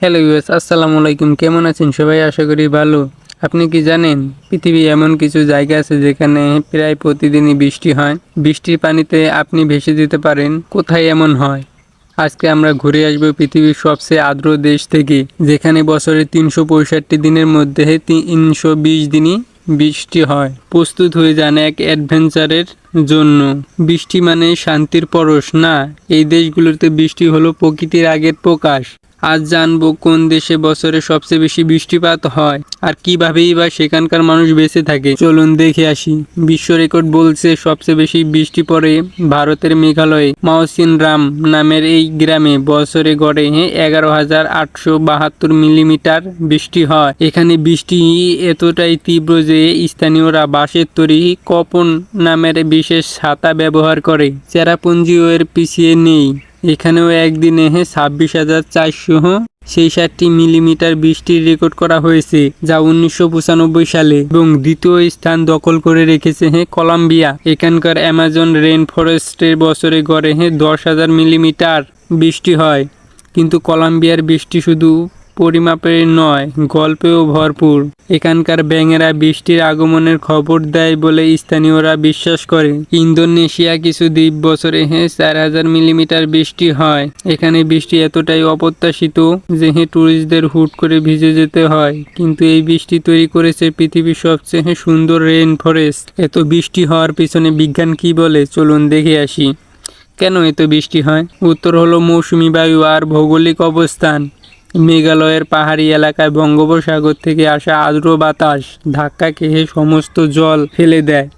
Hello US আসসালামু আলাইকুম। কেমন আছেন? সবাই আশা করি ভালো। আপনি কি জানেন পৃথিবী এমন কিছু জায়গা আছে যেখানে প্রায় প্রতিদিনই বৃষ্টি হয়। বৃষ্টির পানিতে আপনি ভেসে যেতে পারেন। কোথায় এমন হয়? আজকে আমরা ঘুরে আসব পৃথিবীর সবচেয়ে আর্দ্র দেশ থেকে, যেখানে বছরে তিনশো পঁয়ষট্টি দিনের মধ্যে তিনশো বিশ দিনই বৃষ্টি হয়। প্রস্তুত হয়ে যান এক অ্যাডভেঞ্চারের জন্য। বৃষ্টি মানে শান্তির পরশ, না? এই দেশগুলোতে বৃষ্টি হলো প্রকৃতির আগের প্রকাশ। আজ জানব কোন দেশে বছরে সবচেয়ে বেশি বৃষ্টিপাত হয় আর কিভাবেই বা সেখানকার মানুষ বেঁচে থাকে। চলুন দেখে আসি। বিশ্ব রেকর্ড বলছে সবচেয়ে বেশি বৃষ্টি পড়ে ভারতের মেঘালয়ে। মাওসিন রাম নামের এই গ্রামে বছরে গড়ে এগারো হাজার আটশো বাহাত্তর মিলিমিটার বৃষ্টি হয়। এখানে বৃষ্টি এতটাই তীব্র যে স্থানীয়রা বাঁশের তৈরি কপন নামের বিশেষ ছাতা ব্যবহার করে। চেরাপুঞ্জিও এর পিছিয়ে নেই। এখানেও একদিনে ছাব্বিশ হাজার চারশো সেই ষাটটি মিলিমিটার বৃষ্টির রেকর্ড করা হয়েছে, যা উনিশশো পঁচানব্বই সালে এবং দ্বিতীয় স্থান দখল করে রেখেছে হ্যাঁ কলম্বিয়া। এখানকার অ্যামাজন রেন ফরেস্টের বছরে গড়ে হ্যাঁ দশ হাজার মিলিমিটার বৃষ্টি হয়। কিন্তু কলম্বিয়ার বৃষ্টি শুধু পরিমাপের নয়, গল্পেও ভরপুর। এখানকার ব্যাঙেরা বৃষ্টির আগমনের খবর দেয় বলে স্থানীয়রা বিশ্বাস করে। ইন্দোনেশিয়া কিছু দ্বীপ বছরে হ্যাঁ চার হাজার মিলিমিটার বৃষ্টি হয়। এখানে বৃষ্টি এতটাই অপ্রত্যাশিত যে হ্যাঁ ট্যুরিস্টদের হুট করে ভিজে যেতে হয়। কিন্তু এই বৃষ্টি তৈরি করেছে পৃথিবীর সবচেয়ে সুন্দর রেন ফরেস্ট এত বৃষ্টি হওয়ার পিছনে বিজ্ঞান কি বলে? চলুন দেখে আসি। কেন এত বৃষ্টি হয়? উত্তর হলো মৌসুমি বায়ু আর ভৌগোলিক অবস্থান। মেঘালয়ের পাহাড়ি এলাকায় বঙ্গোপসাগর থেকে আসা আর্দ্র বাতাস ধাক্কা খেয়ে সমস্ত জল ফেলে দেয়।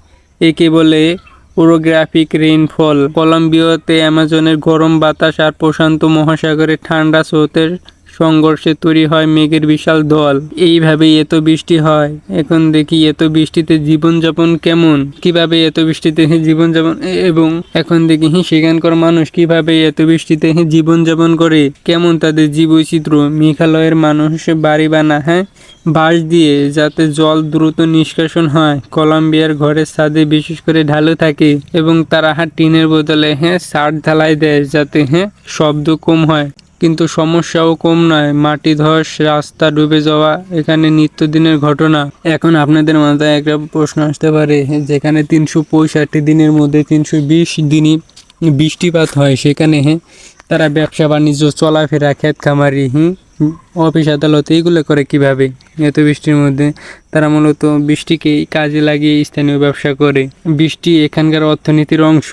একে বলে ওরোগ্রাফিক রেইনফল। কলম্বিয়াতে অ্যামাজনের গরম বাতাস আর প্রশান্ত মহাসাগরের ঠান্ডা স্রোতের সংঘর্ষে তৈরি হয় মেঘের বিশাল দল। এইভাবেই এত বৃষ্টি হয়। এখন দেখি এত বৃষ্টিতে জীবনযাপন কেমন? কীভাবে এত বৃষ্টিতে জীবনযাপন এবং এখন দেখি সেখানকার মানুষ কীভাবে এত বৃষ্টিতে জীবনযাপন করে? কেমন তাদের জীববৈচিত্র্য? মেঘালয়ের মানুষ বাড়ি বানা হ্যাঁ? বাঁশ দিয়ে যাতে জল দ্রুত নিষ্কাশন হয়। কলম্বিয়ার ঘরের ছাদে বিশেষ করে ঢালু থাকে এবং তারা হ্যাঁ টিনের বদলে হ্যাঁ ছাদ ঢালাই দেয় যাতে হ্যাঁ শব্দ কম হয়। কিন্তু সমস্যাও কম নয়। মাটি ধস, রাস্তা ডুবে যাওয়া, এখানে নিত্যদিনের ঘটনা। এখন আপনাদের মাথায় একটা প্রশ্ন আসতে পারে, যেখানে তিনশো পঁয়ষট্টি দিনের মধ্যে তিনশো বিশ দিনই বৃষ্টিপাত হয়, সেখানে হ্যাঁ তারা ব্যবসা বাণিজ্য, চলাফেরা ক্ষেত খামারি হুম, অফিস, আদালত, এইগুলো করে কীভাবে? এত বৃষ্টির মধ্যে তারা মূলত বৃষ্টিকে কাজে লাগিয়ে স্থানীয় ব্যবসা করে। বৃষ্টি এখানকার অর্থনীতির অংশ।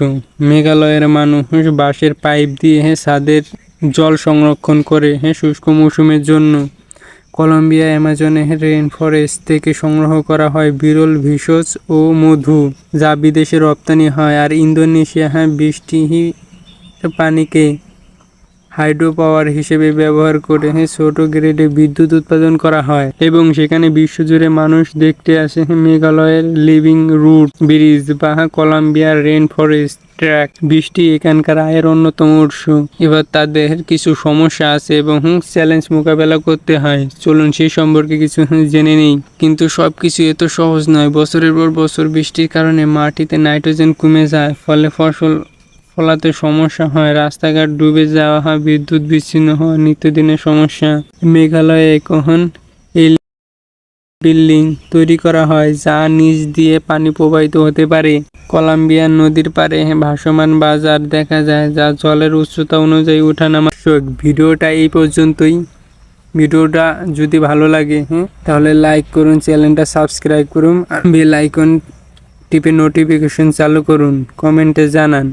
মেঘালয়ের মানুষ বাঁশের পাইপ দিয়ে ছাদের জল সংরক্ষণ করে হ্যাঁ শুষ্ক মৌসুমের জন্য। কলম্বিয়া অ্যামাজনে রেন ফরেস্ট থেকে সংগ্রহ করা হয় বিরল ভেষজ ও মধু যা বিদেশে রপ্তানি হয়। আর ইন্দোনেশিয়া হ্যাঁ বৃষ্টি পানিকে হাইড্রো পাওয়ার হিসেবে ব্যবহার করে হ্যাঁ ছোট গ্রেডে বিদ্যুৎ উৎপাদন করা হয় এবং সেখানে বিশ্বজুড়ে মানুষ দেখতে আসে হ্যাঁ, মেঘালয়ের লিভিং রুট ব্রিজ বা হ্যাঁ, কলম্বিয়ার রেন ফরেস্ট। ট্র্যাক বৃষ্টি এখানকার আয়ের অন্যতম উৎস। এবার তাদের কিছু সমস্যা আছে এবং চ্যালেঞ্জ মোকাবেলা করতে হয়। চলুন সেই সম্পর্কে কিছু জেনে নেই। কিন্তু সব কিছু এত সহজ নয়। বছরের পর বছর বৃষ্টির কারণে মাটিতে নাইট্রোজেন কমে যায়, ফলে ফসল ফলাতে সমস্যা হয়, রাস্তাঘাট ডুবে যাওয়া হয়, বিদ্যুৎ বিচ্ছিন্ন হওয়া নিত্যদিনের সমস্যা। মেঘালয়ে কখন এই বিল্ডিং তৈরি করা হয়, যা নিচ দিয়ে পানি প্রবাহিত হতে পারে। কলাম্বিয়ান নদীর পারে ভাসমান বাজার দেখা যায়, যা জলের উচ্চতা অনুযায়ী ওঠানামা। ভিডিওটা এই পর্যন্তই। ভিডিওটা যদি ভালো লাগে হ্যাঁ তাহলে লাইক করুন, চ্যানেলটা সাবস্ক্রাইব করুন বেল আইকন টিপে নোটিফিকেশন চালু করুন, কমেন্টে জানান।